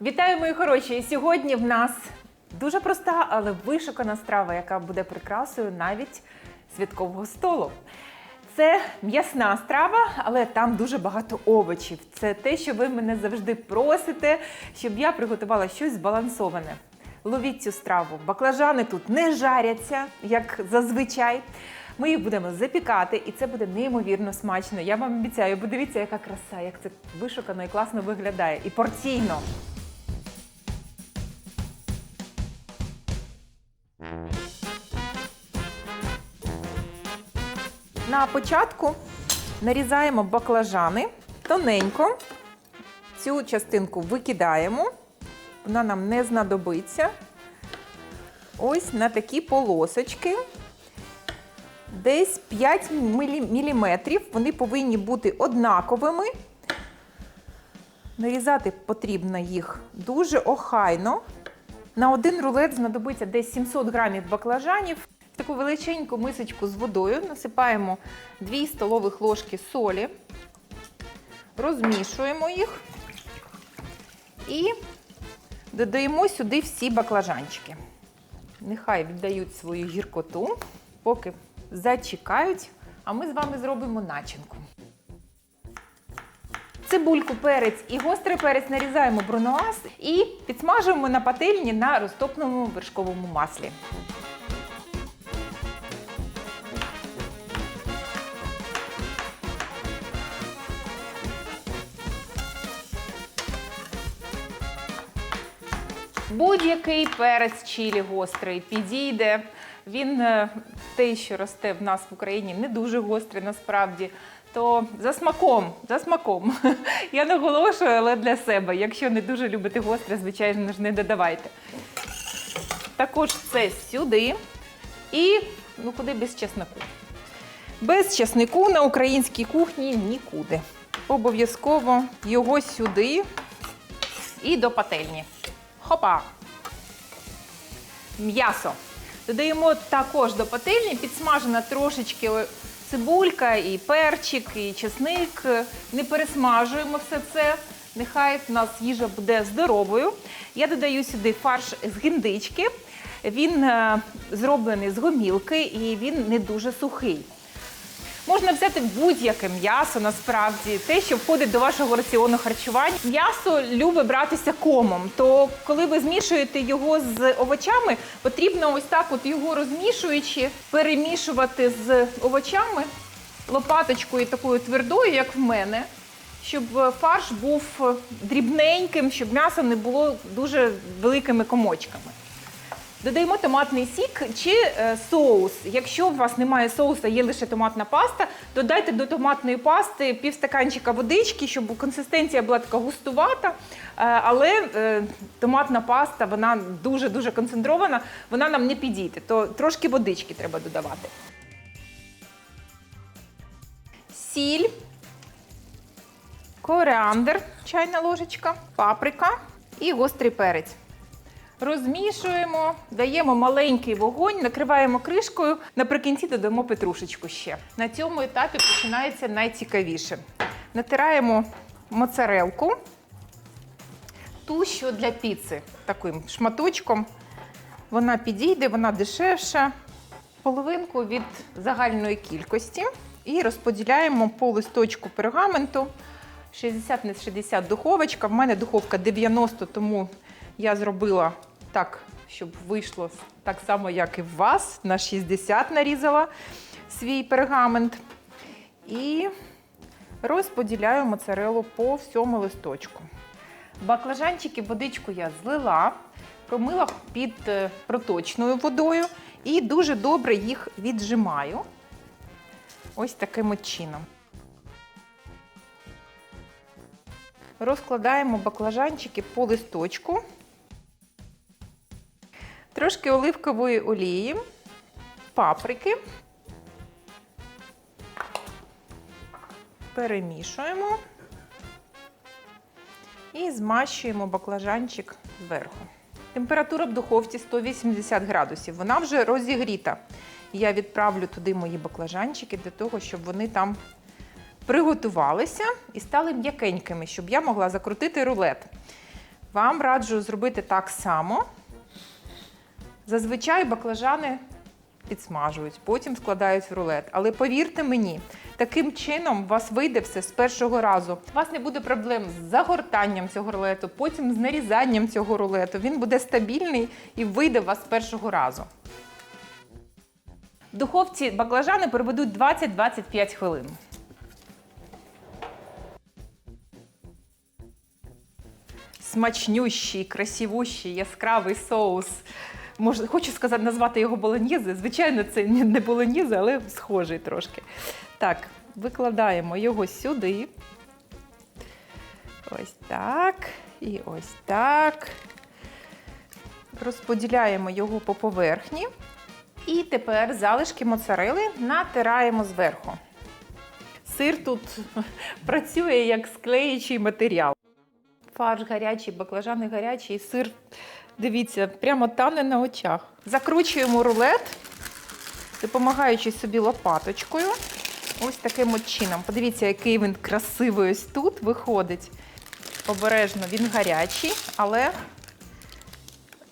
Вітаю, мої хороші! Сьогодні в нас дуже проста, але вишукана страва, яка буде прикрасою навіть святкового столу. Це м'ясна страва, але там дуже багато овочів. Це те, що ви мене завжди просите, щоб я приготувала щось збалансоване. Ловіть цю страву. Баклажани тут не жаряться, як зазвичай. Ми їх будемо запікати, і це буде неймовірно смачно. Я вам обіцяю, подивіться, яка краса, як це вишукано і класно виглядає. І порційно. На початку нарізаємо баклажани тоненько. Цю частинку викидаємо, вона нам не знадобиться. Ось на такі полосочки. Десь 5 мм. Вони повинні бути однаковими. Нарізати потрібно їх дуже охайно. На один рулет знадобиться десь 700 грамів баклажанів. Таку величеньку мисочку з водою насипаємо 2 столових ложки солі, розмішуємо їх і додаємо сюди всі баклажанчики. Нехай віддають свою гіркоту, поки зачекають, а ми з вами зробимо начинку. Цибульку, перець і гострий перець нарізаємо бронуаз і підсмажуємо на пательні на розтопленому вершковому маслі. Будь-який перець чилі гострий підійде. Він е, той, що росте в нас в Україні, не дуже гострий насправді. То за смаком, за смаком. Я наголошую, але для себе. Якщо не дуже любите гостре, звичайно ж не додавайте. Також це сюди. І ну куди без чеснику. Без чеснику на українській кухні нікуди. Обов'язково його сюди і до пательні. Хопа! М'ясо. Додаємо також до пательні, підсмажена трошечки цибулька, і перчик, і чесник. Не пересмажуємо все це. Нехай в нас їжа буде здоровою. Я додаю сюди фарш з гіндички. Він е, зроблений з гомілки і він не дуже сухий. Можна взяти будь-яке м'ясо, насправді, те, що входить до вашого раціону харчування. М'ясо любить братися комом. То коли ви змішуєте його з овочами, потрібно ось так, от його розмішуючи, перемішувати з овочами лопаточкою такою твердою, як в мене, щоб фарш був дрібненьким, щоб м'ясо не було дуже великими комочками. Додаємо томатний сік чи е, соус. Якщо у вас немає соуса, є лише томатна паста, додайте до томатної пасти півстаканчика водички, щоб консистенція була така густувата. Е, але е, томатна паста вона дуже-дуже концентрована, вона нам не підійде, то трошки водички треба додавати. Сіль, коріандр, чайна ложечка, паприка і гострий перець. Розмішуємо, даємо маленький вогонь, накриваємо кришкою. Наприкінці додамо петрушечку ще. На цьому етапі починається найцікавіше. Натираємо моцарелку, ту, що для піци, таким шматочком. Вона підійде, вона дешевша. Половинку від загальної кількості. І розподіляємо по листочку пергаменту. 60 на 60 духовочка. В мене духовка 90, тому я зробила так, щоб вийшло так само, як і в вас. На 60 нарізала свій пергамент. І розподіляю моцарелу по всьому листочку. Баклажанчики, водичку я злила, промила під е, проточною водою і дуже добре їх віджимаю. Ось таким от чином. Розкладаємо баклажанчики по листочку. Трошки оливкової олії, паприки. Перемішуємо і змащуємо баклажанчик зверху. Температура в духовці 180 градусів. Вона вже розігріта. Я відправлю туди мої баклажанчики для того, щоб вони там приготувалися і стали м'якенькими, щоб я могла закрутити рулет. Вам раджу зробити так само. Зазвичай баклажани підсмажують, потім складають в рулет. Але повірте мені, таким чином у вас вийде все з першого разу. У вас не буде проблем з загортанням цього рулету, потім з нарізанням цього рулету. Він буде стабільний і вийде у вас з першого разу. В духовці баклажани переведуть 20-25 хвилин. Смачнющий, красивущий, яскравий соус. Можна, хочу сказати, назвати його болоньєзе. Звичайно, це не болоньєзе, але схожий трошки. Так, викладаємо його сюди. Ось так. І ось так. Розподіляємо його по поверхні. І тепер залишки моцарели натираємо зверху. Сир тут працює як склеючий матеріал. Фарш гарячий, баклажани гарячі, сир, дивіться, прямо тане на очах. Закручуємо рулет, допомагаючи собі лопаточкою. Ось таким от чином. Подивіться, який він красивий ось тут виходить. Обережно він гарячий, але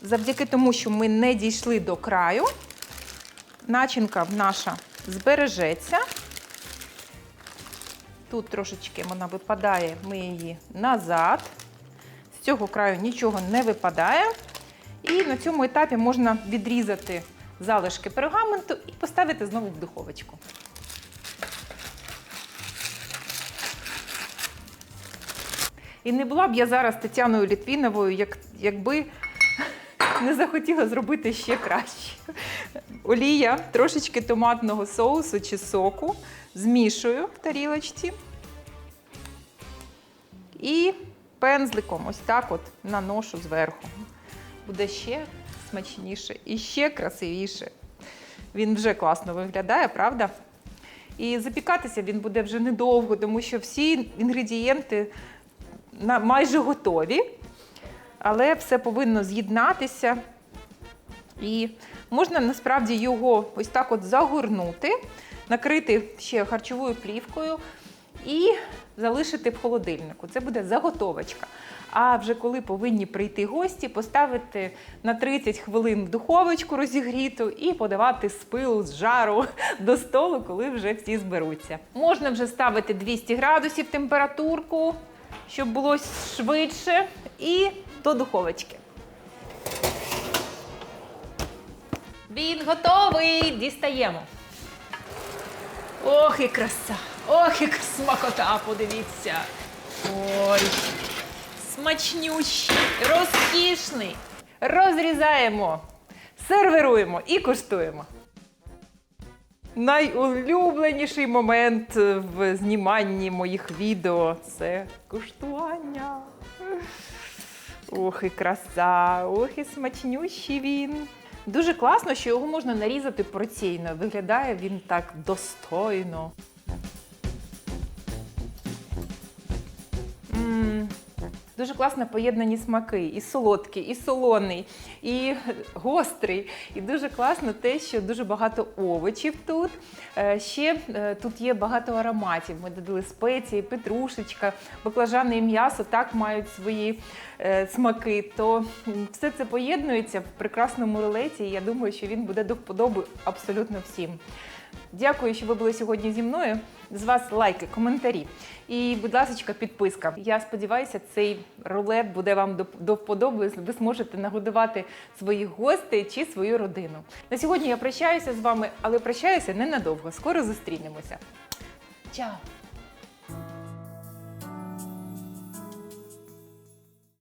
завдяки тому, що ми не дійшли до краю, начинка наша збережеться. Тут трошечки вона випадає, ми її назад. З цього краю нічого не випадає. І на цьому етапі можна відрізати залишки пергаменту і поставити знову в духовочку. І не була б я зараз Тетяною Літвіновою, як, якби не захотіла зробити ще краще. Олія, трошечки томатного соусу чи соку змішую в тарілочці. І пензликом ось так от наношу зверху. Буде ще смачніше і ще красивіше. Він вже класно виглядає, правда? І запікатися він буде вже недовго, тому що всі інгредієнти майже готові, але все повинно з'єднатися. І можна насправді його ось так от загорнути, накрити ще харчовою плівкою і залишити в холодильнику. Це буде заготовочка. А вже коли повинні прийти гості, поставити на 30 хвилин в духовочку розігріту і подавати з пилу, з жару до столу, коли вже всі зберуться. Можна вже ставити 200 градусів температурку, щоб було швидше, і до духовочки. Він готовий! Дістаємо. Ох, і краса! Ох, і смакота, подивіться. Ой. Смачнющий, розкішний. Розрізаємо, сервируємо і куштуємо. Найулюбленіший момент в зніманні моїх відео це куштування. Ох, і краса, ох, і смачнющий він. Дуже класно, що його можна нарізати порційно. Виглядає він так достойно. Дуже класно поєднані смаки. І солодкий, і солоний, і гострий. І дуже класно те, що дуже багато овочів тут. Е, Ще е, тут є багато ароматів. Ми додали спеції, петрушечка, баклажани і м'ясо так мають свої е, смаки. То все це поєднується в прекрасному рулеті. І я думаю, що він буде до вподоби абсолютно всім. Дякую, що ви були сьогодні зі мною. З вас лайки, коментарі. І, будь ласка, підписка. Я сподіваюся, цей рулет буде вам до, до вподоби. Ви зможете нагодувати своїх гостей чи свою родину. На сьогодні я прощаюся з вами, але прощаюся ненадовго. Скоро зустрінемося. Чао!